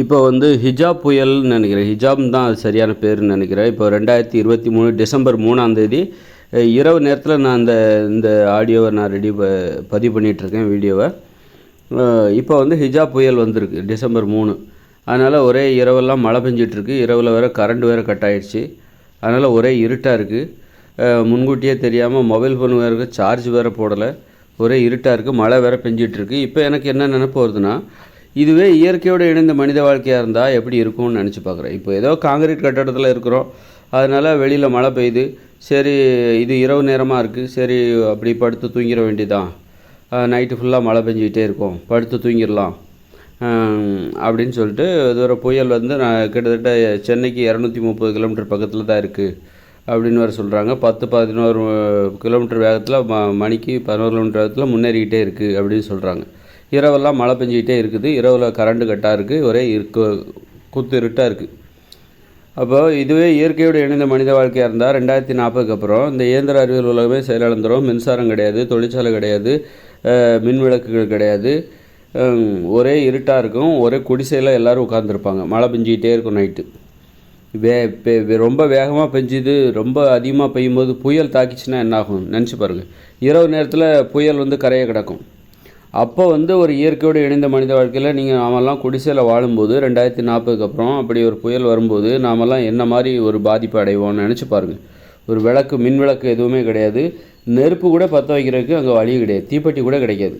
இப்போ வந்து ஹிஜாப் புயல்னு நினைக்கிறேன். ஹிஜாப் தான் அது சரியான பேருன்னு நினைக்கிறேன். இப்போ ரெண்டாயிரத்தி இருபத்தி மூணு டிசம்பர் மூணாம் தேதி இரவு நேரத்தில் நான் அந்த இந்த ஆடியோவை நான் ரெடி ப பதிவு பண்ணிகிட்ருக்கேன் வீடியோவை. இப்போ வந்து ஹிஜாப் புயல் வந்திருக்கு டிசம்பர் மூணு. அதனால் ஒரே இரவெல்லாம் மழை பெஞ்சிட்ருக்கு இரவில் வேறு கரண்ட் வேறு கட் ஆயிடுச்சு. அதனால் ஒரே இருட்டாக இருக்குது முன்கூட்டியே தெரியாமல் மொபைல் ஃபோன் வேறு சார்ஜ் வேறு போடலை. ஒரே இருட்டாக இருக்குது மழை வேறு பெஞ்சிட்ருக்கு இப்போ எனக்கு என்ன நினப்பு வருதுன்னா இதுவே இயற்கையோடு இணைந்த மனித வாழ்க்கையாக இருந்தால் எப்படி இருக்கும்னு நினச்சி பார்க்குறேன். இப்போ ஏதோ காங்கிரீட் கட்டடத்தில் இருக்கிறோம். அதனால் வெளியில் மழை பெய்யுது. சரி இது இரவு நேரமாக இருக்குது சரி அப்படி படுத்து தூங்கிட வேண்டியதான் நைட்டு ஃபுல்லாக மழை பெஞ்சிக்கிட்டே இருக்கும். படுத்து தூங்கிடலாம். அப்படின்னு சொல்லிட்டு இது ஒரு புயல் வந்து நான் கிட்டத்தட்ட சென்னைக்கு இரநூத்தி முப்பது கிலோமீட்டர் பக்கத்தில் தான் இருக்குது அப்படின்னு வேறு சொல்கிறாங்க பத்து பதினோரு கிலோமீட்டர் வேகத்தில் ம மணிக்கு பதினோரு கிலோமீட்டர் வேகத்தில் முன்னேறிக்கிட்டே இருக்குது அப்படின்னு சொல்கிறாங்க இரவெல்லாம் மழை பெஞ்சிக்கிட்டே இருக்குது. இரவில் கரண்ட்டு கட்டாக இருக்குது ஒரே இருக்கு குத்து இருட்டாக இருக்குது அப்போ இதுவே இயற்கையோடு இணைந்த மனித வாழ்க்கையாக இருந்தால் ரெண்டாயிரத்தி நாற்பதுக்கு அப்புறம் இந்த இயந்திர அறிவியல் உலகமே செயலிழந்துடும் மின்சாரம் கிடையாது தொழிற்சாலை கிடையாது மின் விளக்குகள் கிடையாது. ஒரே இருட்டாக இருக்கும். ஒரே குடிசையில் எல்லோரும் உட்காந்துருப்பாங்க மழை பெஞ்சிக்கிட்டே இருக்கும் நைட்டு. வே வே- ரொம்ப வேகமாக பெஞ்சுது. ரொம்ப அதிகமாக பெய்யும்போது புயல் தாக்கிச்சுன்னா என்ன ஆகும்? நினச்சி பாருங்கள் இரவு நேரத்தில் புயல் வந்து கரையை கிடக்கும். அப்போ வந்து ஒரு இயற்கையோடு இணைந்த மனித வாழ்க்கையில் நீங்கள் நாமெல்லாம் குடிசையில் வாழும்போது ரெண்டாயிரத்தி நாற்பதுக்கு அப்புறம் அப்படி ஒரு புயல் வரும்போது நாமெல்லாம் என்ன மாதிரி ஒரு பாதிப்பு அடைவோம்னு நினச்சி பாருங்கள் ஒரு விளக்கு மின் விளக்கு எதுவுமே கிடையாது. நெருப்பு கூட பற்ற வைக்கிறதுக்கு அங்கே வழி கிடையாது. தீப்பெட்டி கூட கிடைக்காது.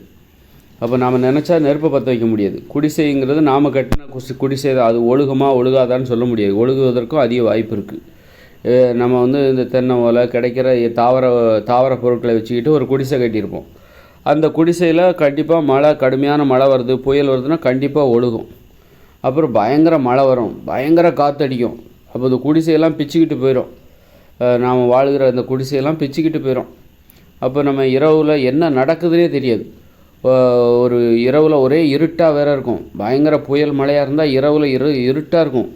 அப்போ நாம் நினச்சா நெருப்பை பற்ற வைக்க முடியாது. குடிசைங்கிறது நாம் கட்டின குசி குடிசை தான். அது ஒழுகுமா ஒழுகாதான்னு சொல்ல முடியாது. ஒழுகுவதற்கும் அதிக வாய்ப்பு இருக்குது நம்ம வந்து இந்த தென்னை ஓலை கிடைக்கிற தாவர தாவர பொருட்களை வச்சுக்கிட்டு ஒரு குடிசை கட்டியிருப்போம். அந்த குடிசையில் கண்டிப்பாக மழை கடுமையான மழை வருது புயல் வருதுன்னா கண்டிப்பாக ஒழுகும். அப்புறம் பயங்கர மழை வரும் பயங்கர காற்றடிக்கும் அப்போ இந்த குடிசையெல்லாம் பிச்சுக்கிட்டு போயிடும் நாம் வாழ்கிற அந்த குடிசையெல்லாம் பிச்சுக்கிட்டு போயிடும் அப்போ நம்ம இரவில் என்ன நடக்குதுன்னே தெரியாது. ஒரு இரவில் ஒரே இருட்டாக வேறு இருக்கும். பயங்கர புயல் மழையாக இருந்தால் இரவில் இரு இருட்டாக இருக்கும்.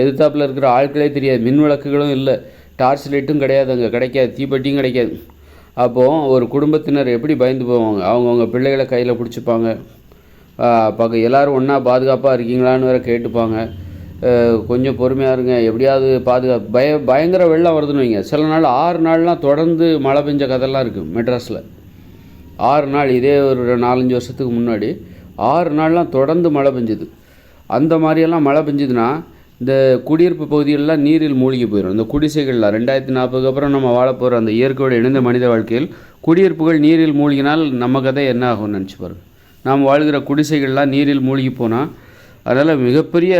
எதிர்த்தாப்பில் இருக்கிற ஆட்களே தெரியாது. மின் விளக்குகளும் இல்லை. டார்ச் லைட்டும் கிடையாது அங்கே. கிடைக்காது. தீப்பெட்டியும் கிடைக்காது. அப்போது ஒரு குடும்பத்தினர் எப்படி பயந்து போவாங்க? அவங்கவுங்க பிள்ளைகளை கையில் பிடிச்சிப்பாங்க. பக்க எல்லோரும் ஒன்றா பாதுகாப்பாக இருக்கீங்களான்னு வேற கேட்டுப்பாங்க. கொஞ்சம் பொறுமையாக இருங்க. எப்படியாவது பாதுகாப்பு பய பயங்கர வெள்ளம் வருதுன்னு வைங்க. சில நாள் ஆறு நாள்லாம் தொடர்ந்து மழை பெஞ்ச கதைலாம் இருக்குது மெட்ராஸில். ஆறு நாள் இதே ஒரு நாலஞ்சு வருஷத்துக்கு முன்னாடி ஆறு நாள்லாம் தொடர்ந்து மழை பெஞ்சுது. அந்த மாதிரியெல்லாம் மழை பெஞ்சுதுன்னா இந்த குடியிருப்பு பகுதிகளெலாம் நீரில் மூழ்கி போயிடும் இந்த குடிசைகள்லாம். ரெண்டாயிரத்தி நாற்பதுக்கு அப்புறம் நம்ம வாழ போகிற அந்த இயற்கையோடு இணைந்த மனித வாழ்க்கையில் குடியிருப்புகள் நீரில் மூழ்கினால் நம்ம கதை என்ன ஆகும்னு நினச்சி பாருங்க. நாம் வாழ்கிற குடிசைகள்லாம் நீரில் மூழ்கி போனால் அதனால் மிகப்பெரிய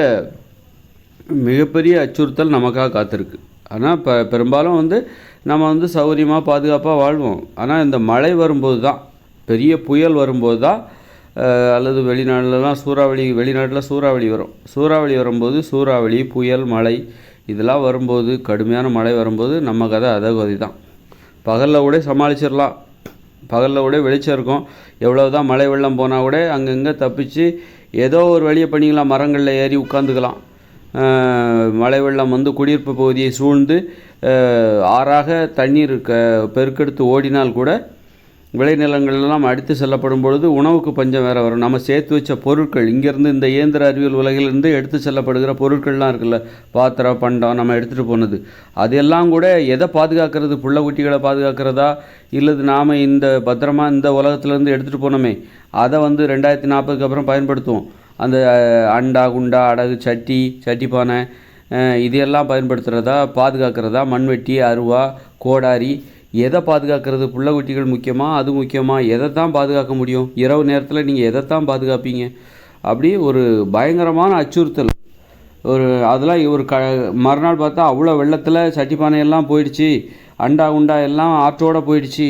மிகப்பெரிய அச்சுறுத்தல் நமக்காக காத்திருக்கு. ஆனால் இப்போ பெரும்பாலும் வந்து நம்ம வந்து சௌகரியமாக பாதுகாப்பாக வாழ்வோம். ஆனால் இந்த மழை வரும்போது தான் பெரிய புயல் வரும்போது தான் அல்லது வெளிநாடுலலாம் சூறாவளி வெளிநாட்டில் சூறாவளி வரும். சூறாவளி வரும்போது சூறாவளி புயல் மழை இதெல்லாம் வரும்போது கடுமையான மழை வரும்போது நம்ம கதை அதகதி தான் பகலில் கூட சமாளிச்சிடலாம் பகலில் கூட வெளிச்சம் இருக்கும். எவ்வளோ தான் மழை வெள்ளம் போனால் கூட அங்கங்கே தப்பிச்சு ஏதோ ஒரு வழியை பண்ணிக்கலாம். மரங்களில் ஏறி உட்காந்துக்கலாம். மழை வெள்ளம் வந்து குடியிருப்பு பகுதியை சூழ்ந்து ஆறாக தண்ணீர் க பெருக்கெடுத்து ஓடினால் கூட விளைநிலங்கள்லாம் அடித்து செல்லப்படும் பொழுது உணவுக்கு பஞ்சம் வேறு வரும். நம்ம சேர்த்து வச்ச பொருட்கள் இங்கேருந்து இந்த இயந்திர அறிவியல் உலகிலிருந்து எடுத்து செல்லப்படுகிற பொருட்கள்லாம் இருக்குல்ல பாத்திரம் பண்டம் நம்ம எடுத்துகிட்டு போனது. அதெல்லாம் கூட எதை பாதுகாக்கிறது? புள்ள குட்டிகளை பாதுகாக்கிறதா? இல்லது நாம் இந்த பத்திரமா இந்த உலகத்துலேருந்து எடுத்துகிட்டு போனோமே அதை வந்து ரெண்டாயிரத்தி நாற்பதுக்கு அப்புறம் பயன்படுத்துவோம். அந்த அண்டா குண்டா அடகு சட்டி சட்டி பானை இதையெல்லாம் பயன்படுத்துகிறதா பாதுகாக்கிறதா? மண்வெட்டி அருவா கோடாரி எதை பாதுகாக்கிறது? புள்ள குட்டிகள் முக்கியமாக அது முக்கியமாக எதை தான் பாதுகாக்க முடியும்? இரவு நேரத்தில் நீங்கள் எதை தான் பாதுகாப்பீங்க? அப்படி ஒரு பயங்கரமான அச்சுறுத்தல். ஒரு அதெல்லாம் ஒரு க மறுநாள் பார்த்தா அவ்வளோ வெள்ளத்தில் சட்டிப்பானையெல்லாம் போயிடுச்சு. அண்டா உண்டா எல்லாம் ஆற்றோட போயிடுச்சு.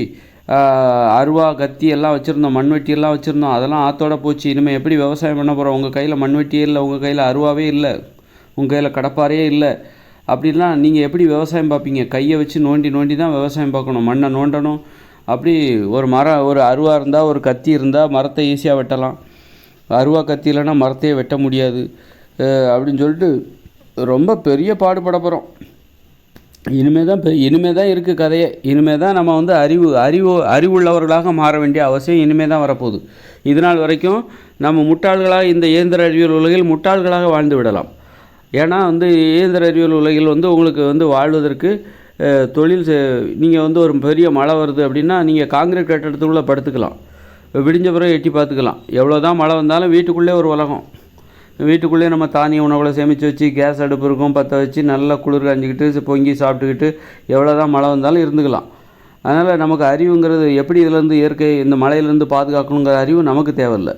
அருவா கத்தி எல்லாம் வச்சுருந்தோம். மண்வெட்டி எல்லாம் வச்சுருந்தோம். அதெல்லாம் ஆற்றோட போச்சு. இனிமேல் எப்படி விவசாயம் பண்ண போகிறோம் உங்கள் கையில் மண்வெட்டியே இல்லை. உங்கள் கையில் அருவாவே இல்லை. உங்கள் கையில் கடப்பாரையே இல்லை. அப்படிலாம் நீங்கள் எப்படி விவசாயம் பார்ப்பீங்க? கையை வச்சு நோண்டி நோண்டி தான் விவசாயம் பார்க்கணும். மண்ணை நோண்டணும். அப்படி ஒரு மரம் ஒரு அருவா இருந்தால் ஒரு கத்தி இருந்தால் மரத்தை ஈஸியாக வெட்டலாம். அருவா கத்தி இல்லைன்னா மரத்தையே வெட்ட முடியாது. அப்படின்னு சொல்லிட்டு ரொம்ப பெரிய பாடுபட போகிறோம் இனிமே தான் இப்போ இனிமே தான் இருக்குது கதையே. இனிமே தான் நம்ம வந்து அறிவு அறிவு அறிவுள்ளவர்களாக மாற வேண்டிய அவசியம் இனிமே தான் வரப்போகுது. இதனால் வரைக்கும் நம்ம முட்டாள்களாக இந்த இயந்திர அறிவியல் உலகில் முட்டாள்களாக வாழ்ந்து விடலாம். ஏன்னா வந்து இயந்திர அறிவியல் உலகில் வந்து உங்களுக்கு வந்து வாழ்வதற்கு தொழில் நீங்கள் வந்து ஒரு பெரிய மழை வருது அப்படின்னா நீங்கள் காங்கிரீட் கட்டடத்துக்குள்ளே படுத்துக்கலாம். விடிஞ்ச பிறகு எட்டி பார்த்துக்கலாம். எவ்வளோ தான் மழை வந்தாலும் வீட்டுக்குள்ளே ஒரு உலகம். வீட்டுக்குள்ளேயே நம்ம தானிய உணவுகளை சேமித்து வச்சு கேஸ் அடுப்பு இருக்கும் பற்ற வச்சு நல்லா குளிர் காஞ்சிக்கிட்டு பொங்கி சாப்பிட்டுக்கிட்டு எவ்வளோ தான் மழை வந்தாலும் இருந்துக்கலாம். அதனால் நமக்கு அறிவுங்கிறது எப்படி இதுலேருந்து இயற்கை இந்த மழையிலேருந்து பாதுகாக்கணுங்கிற அறிவு நமக்கு தேவையில்லை.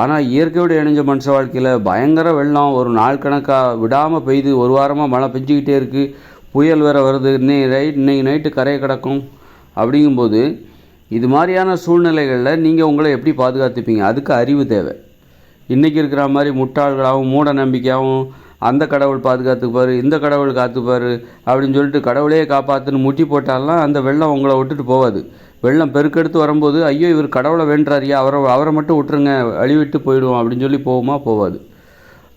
ஆனால் இயற்கையோடு இணைஞ்ச மனுஷ வாழ்க்கையில் பயங்கர வெள்ளம். ஒரு நாள் கணக்காக விடாமல் பெய்யுது ஒரு வாரமாக மழை பெஞ்சிக்கிட்டே இருக்குது புயல் வேறு வருது. இன்னைக்கு ரைட் இன்றைக்கி நைட்டு கரையை கிடக்கும். அப்படிங்கும்போது இது மாதிரியான சூழ்நிலைகளில் நீங்கள் உங்களை எப்படி பாதுகாத்துப்பீங்க? அதுக்கு அறிவு தேவை. இன்றைக்கி இருக்கிற மாதிரி முட்டாள்களாகவும் மூட நம்பிக்கையாகவும் அந்த கடவுள் பாதுகாத்துப்பார் இந்த கடவுள் காத்துப்பார் அப்படின்னு சொல்லிட்டு கடவுளே காப்பாற்றுன்னு முட்டி போட்டாலாம் அந்த வெள்ளம் உங்களை விட்டுட்டு போகாது. வெள்ளம் பெருக்கெடுத்து வரும்போது ஐயோ இவர் கடவுளை வேண்டுறாரியா அவரை அவரை மட்டும் விட்டுருங்க அழிவிட்டு போயிடுவோம் அப்படின்னு சொல்லி போகுமா? போகாது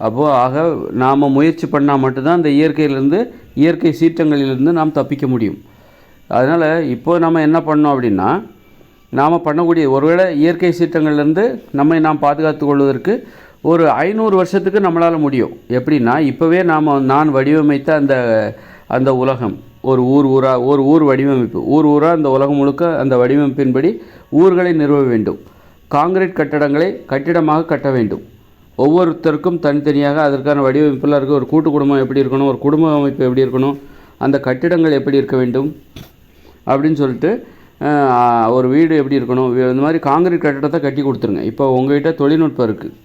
அப்போது ஆக நாம் முயற்சி பண்ணால் மட்டும்தான் இந்த இயற்கையிலேருந்து இயற்கை சீற்றங்களிலிருந்து நாம் தப்பிக்க முடியும். அதனால் இப்போ நம்ம என்ன பண்ணோம் அப்படின்னா நாம் பண்ணக்கூடிய ஒருவேளை இயற்கை சீற்றங்கள்லேருந்து நம்மை நாம் பாதுகாத்து கொள்வதற்கு ஒரு ஐநூறு வருஷத்துக்கு நம்மளால் முடியும். எப்படின்னா இப்போவே நாம் நான் வடிவமைத்த அந்த அந்த உலகம் ஒரு ஊர் ஊராக ஒரு ஊர் வடிவமைப்பு. ஊர் ஊராக அந்த உலகம் முழுக்க அந்த வடிவமைப்பின்படி ஊர்களை நிறுவ வேண்டும். காங்கிரீட் கட்டடங்களை கட்டிடமாக கட்ட வேண்டும். ஒவ்வொருத்தருக்கும் தனித்தனியாக அதற்கான வடிவமைப்பெல்லாம் இருக்குது ஒரு கூட்டு குடும்பம் எப்படி இருக்கணும் ஒரு குடும்ப அமைப்பு எப்படி இருக்கணும் அந்த கட்டிடங்கள் எப்படி இருக்க வேண்டும் அப்படின்னு சொல்லிட்டு ஒரு வீடு எப்படி இருக்கணும் இந்த மாதிரி காங்கிரீட் கட்டடத்தை கட்டி கொடுத்துருங்க. இப்போ உங்ககிட்ட தொழில்நுட்பம் இருக்குது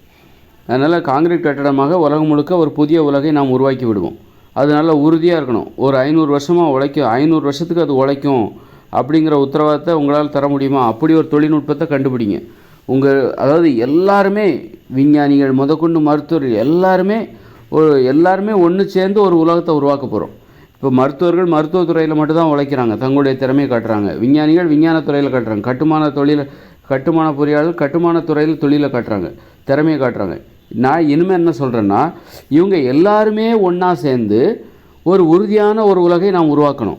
அதனால் காங்கிரீட் கட்டடமாக உலகம் முழுக்க ஒரு புதிய உலகை நாம் உருவாக்கி விடுவோம். அது நல்லா உறுதியாக இருக்கணும். ஒரு ஐநூறு வருஷமாக உழைக்கும் ஐநூறு வருஷத்துக்கு அது உழைக்கும் அப்படிங்கிற உத்தரவாதத்தை உங்களால் தர முடியுமா? அப்படி ஒரு தொழில்நுட்பத்தை கண்டுபிடிங்க. உங்கள் அதாவது எல்லாருமே விஞ்ஞானிகள் முதற்கொண்டு மருத்துவர் எல்லாருமே ஒரு எல்லாருமே ஒன்று சேர்ந்து ஒரு உலகத்தை உருவாக்க போகிறோம் இப்போ மருத்துவர்கள் மருத்துவத்துறையில் மட்டும்தான் உழைக்கிறாங்க. தங்களுடைய திறமையை காட்டுறாங்க. விஞ்ஞானிகள் விஞ்ஞானத்துறையில் காட்டுறாங்க. கட்டுமான தொழில் கட்டுமான பொறியாளர்கள் கட்டுமான துறையில் தொழிலை காட்டுறாங்க. திறமையை காட்டுறாங்க. நான் இனிமேல் என்ன சொல்கிறேன்னா இவங்க எல்லாருமே ஒன்றா சேர்ந்து ஒரு உறுதியான ஒரு உலகை நாம் உருவாக்கணும்.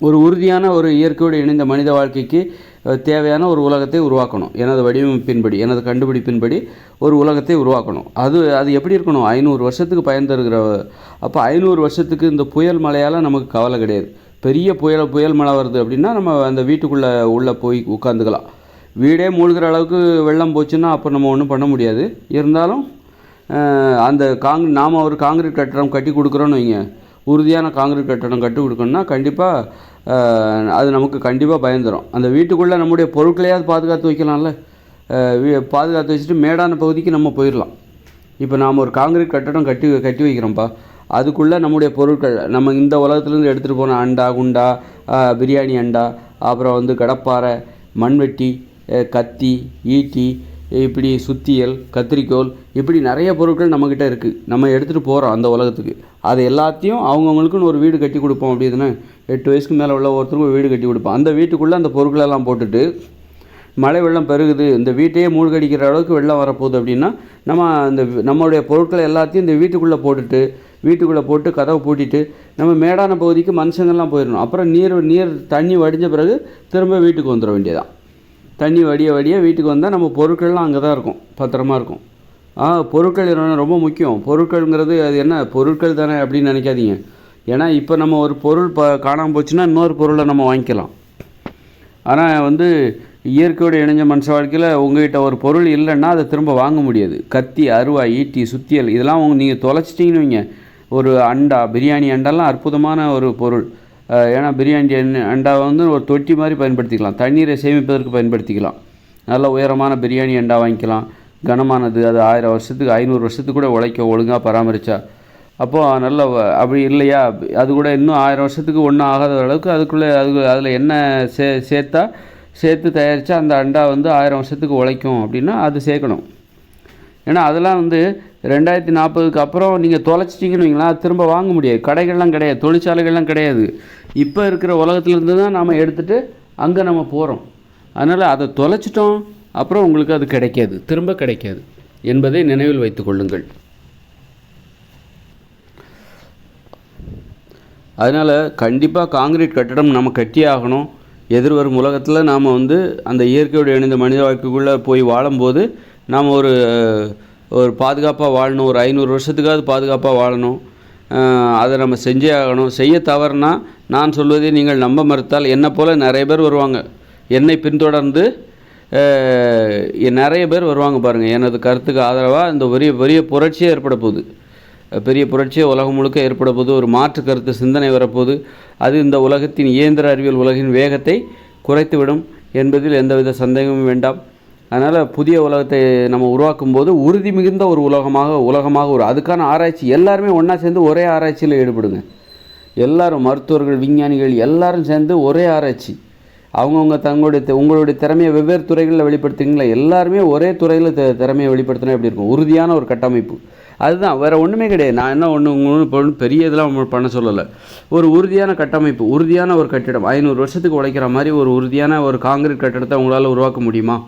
ஒரு உறுதியான ஒரு இயற்கையோடு இணைந்த மனித வாழ்க்கைக்கு தேவையான ஒரு உலகத்தை உருவாக்கணும். எனது வடிவமைப்பின்படி எனது கண்டுபிடிப்பின்படி ஒரு உலகத்தை உருவாக்கணும். அது அது எப்படி இருக்கணும்? ஐநூறு வருஷத்துக்கு பயன் தருகிற அப்போ ஐநூறு வருஷத்துக்கு இந்த புயல் மழையால் நமக்கு கவலை கிடையாது. பெரிய புயல் புயல் மழை வருது அப்படின்னா நம்ம அந்த வீட்டுக்குள்ளே உள்ளே போய் உட்காந்துக்கலாம் வீடே மூழ்கிற அளவுக்கு வெள்ளம் போச்சுன்னா அப்போ நம்ம ஒன்றும் பண்ண முடியாது. இருந்தாலும் அந்த காங் நாம் ஒரு காங்கிரீட் கட்டடம் கட்டி கொடுக்குறோன்னு வைங்க. உறுதியான காங்கிரீட் கட்டடம் கட்டி கொடுக்கணும்னா கண்டிப்பாக அது நமக்கு கண்டிப்பாக பயந்துரும் அந்த வீட்டுக்குள்ளே நம்முடைய பொருட்களையாவது பாதுகாத்து வைக்கலாம்ல? வீ- பாதுகாத்து வச்சுட்டு மேடான பகுதிக்கு நம்ம போயிடலாம். இப்போ நாம் ஒரு காங்கிரீட் கட்டடம் கட்டி கட்டி வைக்கிறோம்ப்பா அதுக்குள்ளே நம்முடைய பொருட்கள் நம்ம இந்த உலகத்துலேருந்து எடுத்துகிட்டு போன அண்டா குண்டா பிரியாணி அண்டா அப்புறம் வந்து கடப்பாறை மண்வெட்டி கத்தி ஈட்டி இப்படி சுத்தியல் கத்திரிக்கோல் இப்படி நிறைய பொருட்கள் நம்மக்கிட்ட இருக்குது நம்ம எடுத்துகிட்டு போகிறோம் அந்த உலகத்துக்கு. அது எல்லாத்தையும் அவங்கவுங்களுக்குன்னு ஒரு வீடு கட்டி கொடுப்போம் அப்படிதுன்னு எட்டு வயசுக்கு மேலே உள்ள ஒருத்தருக்கும் ஒரு வீடு கட்டி கொடுப்போம். அந்த வீட்டுக்குள்ளே அந்த பொருட்களெல்லாம் போட்டுட்டு மழை வெள்ளம் பெருகுது இந்த வீட்டையே மூழ்கடிக்கிற அளவுக்கு வெள்ளம் வரப்போகுது அப்படின்னா நம்ம அந்த நம்மளுடைய பொருட்களை எல்லாத்தையும் இந்த வீட்டுக்குள்ளே போட்டுட்டு வீட்டுக்குள்ளே போட்டு கதவை பூட்டிட்டு நம்ம மேடான பகுதிக்கு மனுஷங்கள்லாம் போயிடணும். அப்புறம் நீர் நீர் தண்ணி வடிஞ்ச பிறகு திரும்ப வீட்டுக்கு வந்துட வேண்டியதான் தண்ணி வடிய வடிய வீட்டுக்கு வந்தால் நம்ம பொருட்கள்லாம் அங்கே தான் இருக்கும் பத்திரமா இருக்கும். ஆ பொருட்கள் என்ன ரொம்ப முக்கியம். பொருட்கள்ங்கிறது அது என்ன? பொருட்கள் தானே அப்படின்னு நினைக்காதீங்க. ஏன்னா இப்போ நம்ம ஒரு பொருள் ப காணாமல் போச்சுன்னா இன்னொரு பொருளை நம்ம வாங்கிக்கலாம். ஆனால் வந்து இயற்கையோடு இணைஞ்ச மனுஷ வாழ்க்கையில் உங்கள்கிட்ட ஒரு பொருள் இல்லைன்னா அதை திரும்ப வாங்க முடியாது. கத்தி அருவாய் ஈட்டி சுத்தியல் இதெல்லாம் உங்க நீங்கள் தொலைச்சிட்டிங்கன்னு வைங்க. ஒரு அண்டா பிரியாணி அண்டாலாம் அற்புதமான ஒரு பொருள். ஏன்னா பிரியாணி அண்டாவை வந்து ஒரு தொட்டி மாதிரி பயன்படுத்திக்கலாம். தண்ணீரை சேமிப்பதற்கு பயன்படுத்திக்கலாம். நல்ல உயரமான பிரியாணி அண்டா வாங்கிக்கலாம். கனமானது அது ஆயிரம் வருஷத்துக்கு ஐநூறு வருஷத்துக்கு கூட உழைக்க ஒழுங்காக பராமரித்தா அப்போது நல்ல அப்படி இல்லையா? அது கூட இன்னும் ஆயிரம் வருஷத்துக்கு ஒன்றும் ஆகாத அளவுக்கு அதுக்குள்ளே அது அதில் என்ன சே சேர்த்தா சேர்த்து தயாரித்தா அந்த அண்டா வந்து ஆயிரம் வருஷத்துக்கு உழைக்கும் அப்படின்னா அது சேர்க்கணும். ஏன்னா அதெல்லாம் வந்து ரெண்டாயிரத்தி நாற்பதுக்கு அப்புறம் நீங்கள் தொலைச்சிட்டிங்கன்னு வைங்களா திரும்ப வாங்க முடியாது. கடைகள்லாம் கிடையாது தொழிற்சாலைகள்லாம் கிடையாது. இப்போ இருக்கிற உலகத்துலேருந்து தான் நாம் எடுத்துகிட்டு அங்கே நம்ம போகிறோம் அதனால் அதை தொலைச்சிட்டோம் அப்புறம் உங்களுக்கு அது கிடைக்காது திரும்ப கிடைக்காது என்பதை நினைவில் வைத்து கொள்ளுங்கள். அதனால் கண்டிப்பாக காங்கிரீட் கட்டடம் நம்ம கட்டியே ஆகணும். எதிர்வரும் உலகத்தில் நாம் வந்து அந்த இயற்கையோடு இணைந்த மனித வாழ்க்கைக்குள்ளே போய் வாழும்போது நாம் ஒரு ஒரு பாதுகாப்பாக வாழணும். ஒரு ஐநூறு வருஷத்துக்காவது பாதுகாப்பாக வாழணும். அதை நம்ம செஞ்சே ஆகணும். செய்ய தவறுனா நான் சொல்வதை நீங்கள் நம்ப மறுத்தால் என்னை போல் நிறைய பேர் வருவாங்க. என்னை பின்தொடர்ந்து நிறைய பேர் வருவாங்க பாருங்கள் எனது கருத்துக்கு ஆதரவாக இந்த பெரிய பெரிய புரட்சியே ஏற்பட போகுது. பெரிய புரட்சியே உலகம் முழுக்க ஏற்பட போகுது. ஒரு மாற்று கருத்து சிந்தனை வரப்போகுது. அது இந்த உலகத்தின் இயந்திர அறிவியல் உலகின் வேகத்தை குறைத்துவிடும் என்பதில் எந்தவித சந்தேகமும் வேண்டாம். அதனால் புதிய உலகத்தை நம்ம உருவாக்கும் போது உறுதி மிகுந்த ஒரு உலகமாக உலகமாக ஒரு அதுக்கான ஆராய்ச்சி எல்லாருமே ஒன்றா சேர்ந்து ஒரே ஆராய்ச்சியில் ஈடுபடுங்க. எல்லாரும் மருத்துவர்கள் விஞ்ஞானிகள் எல்லாரும் சேர்ந்து ஒரே ஆராய்ச்சி. அவங்கவுங்க தங்களுடைய உங்களுடைய திறமையை வெவ்வேறு துறைகளில் வெளிப்படுத்துறீங்களா? எல்லாருமே ஒரே துறையில் த திறமையை வெளிப்படுத்தினா எப்படி இருக்கும்? உறுதியான ஒரு கட்டமைப்பு. அதுதான் வேறு ஒன்றுமே கிடையாது. நான் என்ன ஒன்று உங்களுக்கு பெரிய இதெல்லாம் பண்ண சொல்லலை. ஒரு உறுதியான கட்டமைப்பு உறுதியான ஒரு கட்டிடம். ஐநூறு வருஷத்துக்கு உழைக்கிற மாதிரி ஒரு உறுதியான ஒரு காங்கிரீட் கட்டிடத்தை உங்களால் உருவாக்க முடியுமா?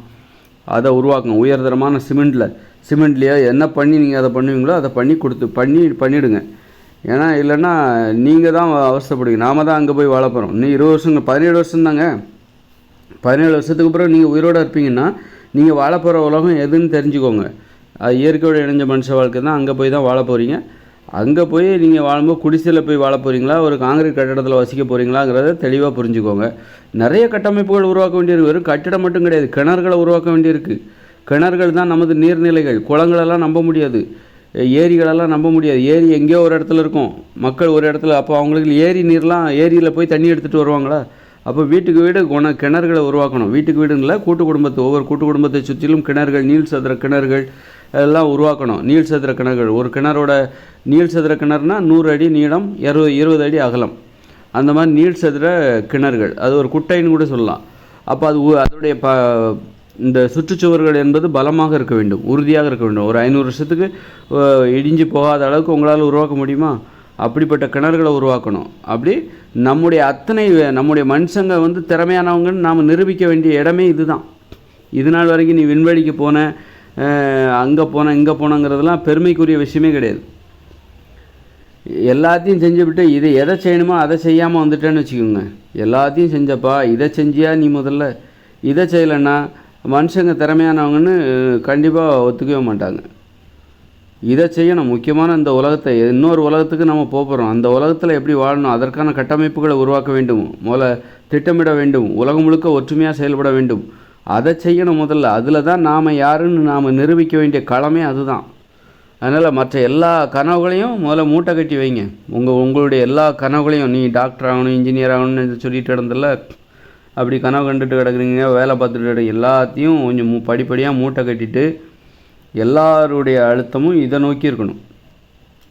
அதை உருவாக்குங்க உயர்தரமான சிமெண்ட்டில் சிமெண்ட்லேயே என்ன பண்ணி நீங்கள் அதை பண்ணுவீங்களோ அதை பண்ணி கொடுத்து பண்ணி பண்ணிவிடுங்க ஏன்னா இல்லைன்னா நீங்கள் தான் அவசரப்படுங்க நாம தான் அங்கே போய் வாழ போகிறோம் இன்னும் இருபது வருஷம் பதினேழு வருஷம் தாங்க. பதினேழு வருஷத்துக்கு அப்புறம் நீங்கள் உயிரோடு இருப்பீங்கன்னா நீங்கள் வாழ போகிற உலகம் எதுன்னு தெரிஞ்சுக்கோங்க. அது இயற்கையோடு இணைஞ்ச மனுஷ வாழ்க்கை தான். அங்கே போய் தான் வாழ போகிறீங்க அங்கே போய் நீங்கள் வாழும்போது குடிசையில் போய் வாழ போகிறீங்களா ஒரு காங்கிரீட் கட்டடத்தில் வசிக்க போகிறீங்களாங்கிறத தெளிவாக புரிஞ்சுக்கோங்க. நிறைய கட்டமைப்புகள் உருவாக்க வேண்டியிருக்கு. வெறும் கட்டிடம் மட்டும் கிடையாது கிணறுகளை உருவாக்க வேண்டியிருக்கு. கிணறுகள் தான் நமது நீர்நிலைகள். குளங்களெல்லாம் நம்ப முடியாது. ஏரிகளெல்லாம் நம்ப முடியாது. ஏரி எங்கேயோ ஒரு இடத்துல இருக்கும். மக்கள் ஒரு இடத்துல அப்போ அவங்களுக்கு ஏரி நீர்லாம் ஏரியில் போய் தண்ணி எடுத்துகிட்டு வருவாங்களா? அப்போ வீட்டுக்கு வீடு குண கிணறுகளை உருவாக்கணும். வீட்டுக்கு வீடுங்கள கூட்டு குடும்பத்தை ஒவ்வொரு கூட்டு குடும்பத்தை சுற்றிலும் கிணறுகள் நீள் சதுர கிணறுகள் எல்லாம் உருவாக்கணும். நீள் சதுர கிணறுகள். ஒரு கிணறோட நீள் சதுர கிணறுனா நூறு அடி நீளம் இருபது இருபது அடி அகலம். அந்த மாதிரி நீள் சதுர கிணறுகள். அது ஒரு குட்டைன்னு கூட சொல்லலாம். அப்போ அது உ- அதோடைய ப இந்த சுற்றுச்சுவர்கள் என்பது பலமாக இருக்க வேண்டும். உறுதியாக இருக்க வேண்டும். ஒரு ஐநூறு வருஷத்துக்கு இடிஞ்சு போகாத அளவுக்கு உங்களால் உருவாக்க முடியுமா? அப்படிப்பட்ட கிணறுகளை உருவாக்கணும். அப்படி நம்முடைய அத்தனை நம்முடைய மனுஷங்க வந்து திறமையானவங்கன்னு நாம் நிரூபிக்க வேண்டிய இடமே இதுதான். இது நாள் வரைக்கும் நீ விண்வெளிக்கு போன அங்கே போனேன் இங்கே போனோங்கிறதெல்லாம் பெருமைக்குரிய விஷயமே கிடையாது. எல்லாத்தையும் செஞ்சுவிட்டு இதை எதை செய்யணுமோ அதை செய்யாமல் வந்துட்டேன்னு வச்சுக்கோங்க. எல்லாத்தையும் செஞ்சப்பா இதை செஞ்சியா நீ முதல்ல? இதை செய்யலைன்னா மனுஷங்க திறமையானவங்கன்னு கண்டிப்பாக ஒத்துக்கவே மாட்டாங்க. இதை செய்யணும். முக்கியமான இந்த உலகத்தை இன்னொரு உலகத்துக்கு நம்ம போக போகிறோம் அந்த உலகத்தில் எப்படி வாழணும்? அதற்கான கட்டமைப்புகளை உருவாக்க வேண்டும்? முதல்ல திட்டமிட வேண்டும். உலகம் முழுக்க ஒற்றுமையாக செயல்பட வேண்டும். அதை செய்யணும் முதல்ல. அதில் தான் நாம் யாருன்னு நாம் நிரூபிக்க வேண்டிய களமே அதுதான். அதனால் மற்ற எல்லா கனவுகளையும் முதல்ல மூட்டை கட்டி வைங்க. உங்கள் உங்களுடைய எல்லா கனவுகளையும் நீ டாக்டர் ஆகணும் இன்ஜினியர் ஆகணும்னு சொல்லிட்டு இருந்தல அப்படி கனவு கண்டுட்டு கிடக்குறீங்க வேலை பார்த்துட்டு கிடக்கு எல்லாத்தையும் கொஞ்சம் மூ படிப்படியாக மூட்டை கட்டிட்டு எல்லாருடைய அழுத்தமும் இதை நோக்கி இருக்கணும்.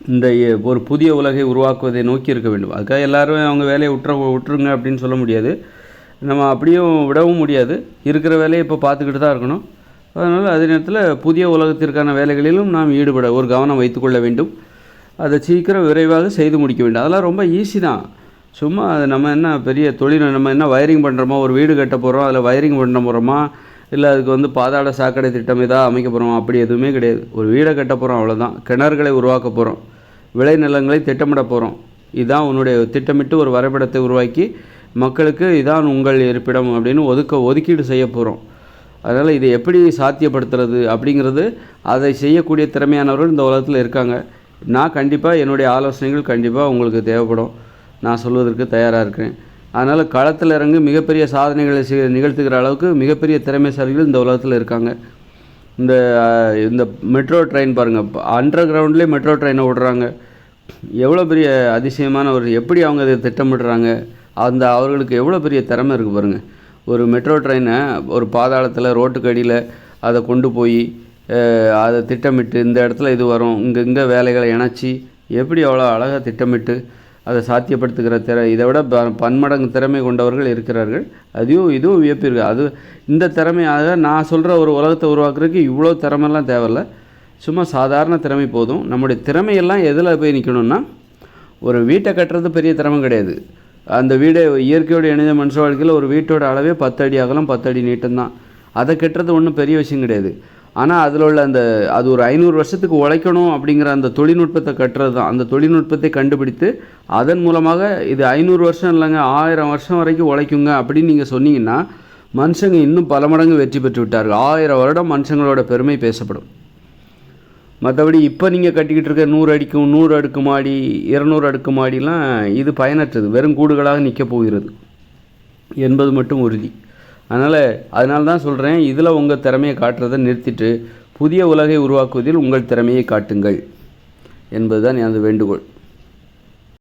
இந்த ஒரு புதிய உலகை உருவாக்குவதை நோக்கி இருக்க வேண்டும். அதுக்காக எல்லாரும் அவங்க வேலையை விட்டுற விட்டுருங்க அப்படின்னு சொல்ல முடியாது. நம்ம அப்படியும் விடவும் முடியாது. இருக்கிற வேலையை இப்போ பார்த்துக்கிட்டு தான் இருக்கணும். அதனால் அதே நேரத்தில் புதிய உலகத்திற்கான வேலைகளிலும் நாம் ஈடுபட ஒரு கவனம் வைத்துக்கொள்ள வேண்டும். அதை சீக்கிரம் விரைவாக செய்து முடிக்க வேண்டும். அதெல்லாம் ரொம்ப ஈஸி தான். சும்மா அது நம்ம என்ன பெரிய தொழில் நம்ம என்ன வயரிங் பண்ணுறோமோ ஒரு வீடு கட்ட போகிறோம் அதில் வயரிங் பண்ண போகிறோமா இல்லை அதுக்கு வந்து பாதாள சாக்கடை திட்டம் ஏதாவது அமைக்க போகிறோம் அப்படி எதுவுமே கிடையாது. ஒரு வீடை கட்ட போகிறோம் அவ்வளோதான் கிணறுகளை உருவாக்க போகிறோம் விளைநிலங்களை திட்டமிட போகிறோம் இதுதான் உன்னுடைய திட்டமிட்டு ஒரு வரைபடத்தை உருவாக்கி மக்களுக்கு இதான் உங்கள் இருப்பிடம் அப்படின்னு ஒதுக்க ஒதுக்கீடு செய்ய போகிறோம் அதனால் இதை எப்படி சாத்தியப்படுத்துறது அப்படிங்கிறது அதை செய்யக்கூடிய திறமையானவர்கள் இந்த உலகத்தில் இருக்காங்க. நான் கண்டிப்பாக என்னுடைய ஆலோசனைகள் கண்டிப்பாக உங்களுக்கு தேவைப்படும். நான் சொல்வதற்கு தயாராக இருக்கிறேன். அதனால் களத்தில் இறங்கி மிகப்பெரிய சாதனைகளை செய் நிகழ்த்துகிற அளவுக்கு மிகப்பெரிய திறமைசாலிகள் இந்த உலகத்தில் இருக்காங்க. இந்த இந்த மெட்ரோ ட்ரெயின் பாருங்கள் அண்டர் கிரவுண்ட்லேயே மெட்ரோ ட்ரெயினை விடுறாங்க எவ்வளோ பெரிய அதிசயமான ஒரு எப்படி அவங்க அதை திட்டமிடுறாங்க? அந்த அவர்களுக்கு எவ்வளோ பெரிய திறமை இருக்குது பாருங்கள் ஒரு மெட்ரோ ட்ரெயினை ஒரு பாதாளத்தில் ரோட்டுக்கு அடியில் அதை கொண்டு போய் அதை திட்டமிட்டு இந்த இடத்துல இது வரும் இங்கே இங்கே வேலைகளை இணைச்சி எப்படி அவ்வளோ அழகாக திட்டமிட்டு அதை சாத்தியப்படுத்துகிற திற இதை விட ப- பன்மடங்கு திறமை கொண்டவர்கள் இருக்கிறார்கள். அதையும் இதுவும் வியப்பிருக்கு அது இந்த திறமையாக நான் சொல்கிற ஒரு உலகத்தை உருவாக்குறதுக்கு இவ்வளோ திறமைலாம் தேவையில்ல. சும்மா சாதாரண திறமை போதும். நம்முடைய திறமையெல்லாம் எதில் போய் நிற்கணும்னா ஒரு வீட்டை கட்டுறது பெரிய திறமை கிடையாது. அந்த வீடு இயற்கையோடு இணைந்த மனுஷ வாழ்க்கையில் ஒரு வீட்டோட அளவே பத்து அடி அகலம் பத்து அடி நீட்டம் தான் அதை கட்டுறது ஒன்றும் பெரிய விஷயம் கிடையாது. ஆனால் அதில் உள்ள அந்த அது ஒரு ஐநூறு வருஷத்துக்கு உழைக்கணும் அப்படிங்கிற அந்த தொழில்நுட்பத்தை கட்டுறது தான் அந்த தொழில்நுட்பத்தை கண்டுபிடித்து அதன் மூலமாக இது ஐநூறு வருஷம் இல்லைங்க ஆயிரம் வருஷம் வரைக்கும் உழைக்குங்க அப்படின்னு நீங்கள் சொன்னீங்கன்னா மனுஷங்க இன்னும் பல மடங்கு வெற்றி பெற்று விட்டார்கள். ஆயிரம் வருடம் மனுஷங்களோட பெருமை பேசப்படும். மற்றபடி இப்போ நீங்கள் கட்டிக்கிட்டு இருக்க நூறு அடிக்கும் நூறு அடுக்கு மாடி இரநூறு அடுக்கு மாடிலாம் இது பயனற்றது. வெறும் கூடுகளாக நிற்க போகிறது. என்பது மட்டும் உறுதி. அதனால் அதனால தான் சொல்கிறேன் இதில் உங்கள் திறமையை காட்டுறதை நிறுத்திட்டு புதிய உலகை உருவாக்குவதில் உங்கள் திறமையை காட்டுங்கள் என்பதுதான் எனது வேண்டுகோள்.